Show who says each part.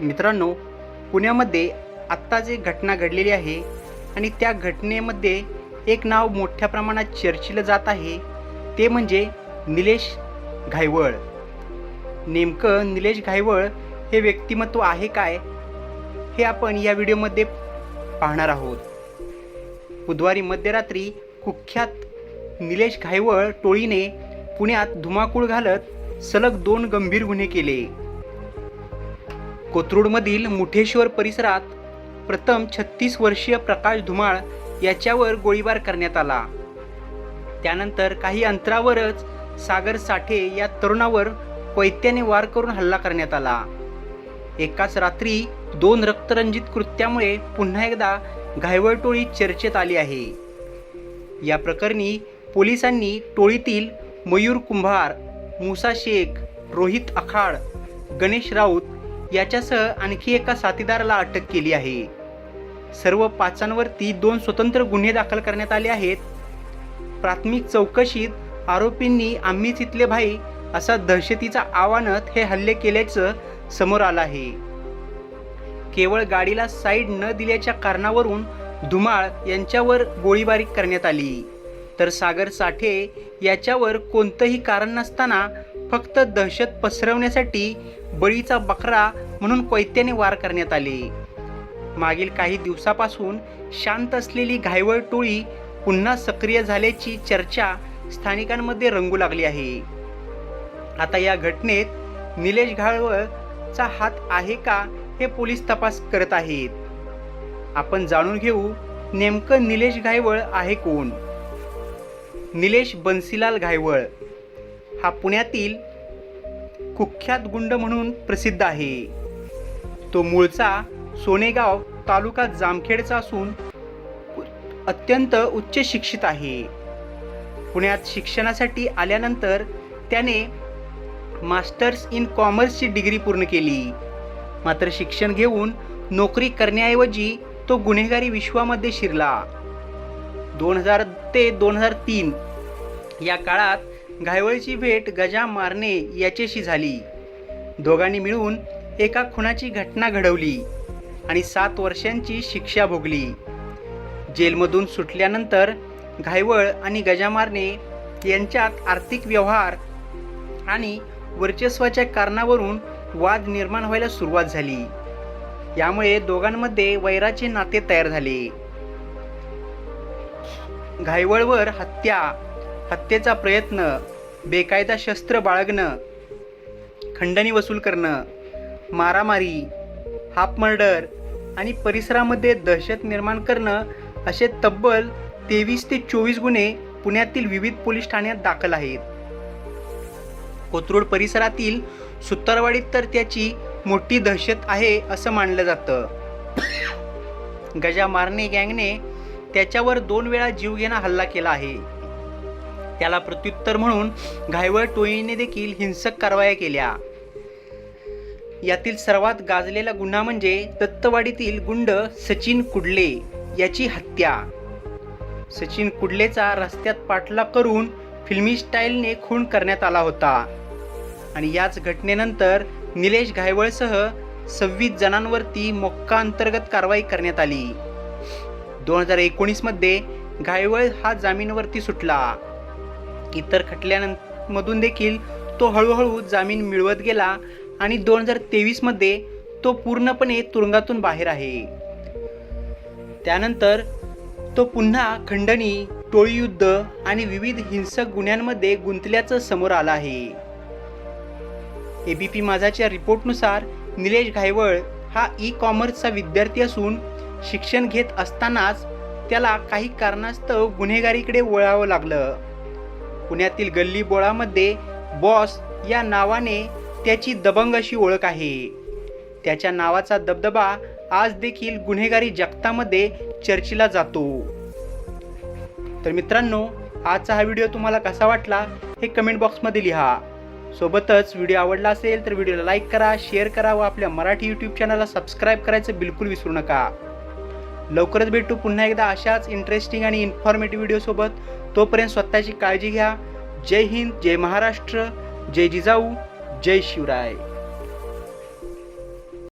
Speaker 1: मित्रांनो पुण्यामध्ये आत्ता जे घटना घडलेली आहे आणि त्या घटनेमध्ये एक नाव मोठ्या प्रमाणात चर्चिलं जात आहे ते म्हणजे निलेश घायवळ. नेमकं निलेश घायवळ हे व्यक्तिमत्व आहे काय हे आपण या व्हिडिओमध्ये पाहणार आहोत. बुधवारी मध्यरात्री कुख्यात निलेश घायवळ टोळीने पुण्यात धुमाकूळ घालत सलग दोन गंभीर गुन्हे केले. कोथरूडमधील मुठेश्वर परिसरात प्रथम छत्तीस वर्षीय प्रकाश धुमाळ याच्यावर गोळीबार करण्यात आला. त्यानंतर काही अंतरावरच सागर साठे या तरुणावर कोयत्याने वार करून हल्ला करण्यात आला. एकाच रात्री दोन रक्तरंजित कृत्यामुळे पुन्हा एकदा घायवळ टोळी चर्चेत आली आहे. या प्रकरणी पोलिसांनी टोळीतील मयूर कुंभार मुसा शेख रोहित अखाड गणेश राऊत याच्यासह आणखी एका साथीदाराला अटक केली आहे. सर्व पाचांवरती दोन स्वतंत्र गुन्हे दाखल करण्यात आले आहेत. प्राथमिक चौकशीत आरोपींनी आम्हीच इथले भाई असा दहशतीचा आव्हानत हे हल्ले केल्याचं समोर आलं आहे. केवळ गाडीला साईड न दिल्याच्या कारणावरून धुमाळ यांच्यावर गोळीबारी करण्यात आली. तर सागर साठे याच्यावर कोणतंही कारण नसताना फक्त दहशत पसरवण्यासाठी बळीचा बकरा म्हणून कोयत्याने वार करण्यात आले. मागील काही दिवसापासून शांत असलेली घायवळ टोळी पुन्हा सक्रिय झाल्याची चर्चा स्थानिकांमध्ये रंगू लागली आहे. आता या घटनेत निलेश घाळवळचा हात आहे का हे पोलीस तपास करत आहेत. आपण जाणून घेऊ नेमकं निलेश घायवळ आहे कोण? निलेश बन्सीलाल घायवळ हा पुण्यातील कुख्यात गुंड म्हणून प्रसिद्ध आहे. तो मूळचा सोनेगाव तालुका जामखेडचा असून अत्यंत उच्च शिक्षित आहे. पुण्यात शिक्षणासाठी आल्यानंतर त्याने मास्टर्स इन कॉमर्सची डिग्री पूर्ण केली. मात्र शिक्षण घेऊन नोकरी करण्याऐवजी तो गुन्हेगारी विश्वामध्ये शिरला. दोन हजार ते दोन हजार तीन या काळात घायवळची भेट गजा मारणे याच्याशी झाली. दोघांनी मिळून एका खुनाची घटना घडवली आणि सात वर्षांची शिक्षा भोगली. जेलमधून सुटल्यानंतर घायवळ आणि गजामारने यांच्यात आर्थिक व्यवहार आणि वर्चस्वाच्या कारणावरून वाद निर्माण व्हायला सुरुवात झाली. यामुळे दोघांमध्ये वैराचे नाते तयार झाले. घायवळवर हत्या हत्येचा प्रयत्न बेकायदा शस्त्र बाळगणं खंडणी वसूल करणं मारामारी हाफ मर्डर आणि परिसरामध्ये दहशत निर्माण करणं असे तब्बल तेवीस ते चोवीस गुन्हे पुण्यातील विविध पोलीस ठाण्यात दाखल आहेत. कोथरूड परिसरातील सुतारवाडीत तर त्याची मोठी दहशत आहे असं मानलं जातं. गजा मारणे गँगने त्याच्यावर दोन वेळा जीवघेणा हल्ला केला आहे. त्याला प्रत्युत्तर म्हणून घायवळ टोळीने देखील हिंसक कारवाया केल्या. यातील सर्वात गाजलेला गुन्हा म्हणजे दत्तवाडीतील गुंड सचिन कुडले याची हत्या. सचिन कुडलेचा रस्त्यात पाठलाग करून फिल्मी स्टाईलने खून करण्यात आला होता. आणि याच घटनेनंतर निलेश घायवळसह सव्वीस जणांवरती मोक्का अंतर्गत कारवाई करण्यात आली. दोन हजार एकोणीसमध्ये घायवळ हा जामीनवरती सुटला. इतर खटल्यामधून देखील तो हळूहळू जामीन मिळवत गेला आणि दोन हजार तेवीसमध्ये तो पूर्णपणे तुरुंगातून बाहेर आहे. त्यानंतर तो पुन्हा खंडणी टोळीयुद्ध आणि विविध हिंसक गुन्ह्यांमध्ये गुंतल्याचं समोर आलं आहे. एबीपी माझाच्या रिपोर्टनुसार निलेश घायवळ हा ई कॉमर्सचा विद्यार्थी असून शिक्षण घेत असतानाच त्याला काही कारणास्तव गुन्हेगारीकडे वळावं लागलं. पुण्यातील गल्ली बोळामध्ये बॉस या नावाने त्याची दबंग अशी ओळख आहे. त्याच्या नावाचा दबदबा आज देखील गुन्हेगारी जगतामध्ये चर्चेला जातो. तर मित्रांनो आजचा हा व्हिडिओ तुम्हाला कसा वाटला हे कमेंट बॉक्समध्ये लिहा. सोबतच व्हिडिओ आवडला असेल तर व्हिडिओला लाईक करा शेअर करा व आपल्या मराठी यूट्यूब चॅनलला सबस्क्राईब करायचं बिलकुल विसरू नका. लवकरच भेटू. पुन्हा एकदा अशाच इंटरेस्टिंग आणि इन्फॉर्मेटिव्ह व्हिडिओसोबत तोपर्यंत स्वतःची काळजी घ्या. जय हिंद जय महाराष्ट्र जय जिजाऊ जय शिवराय.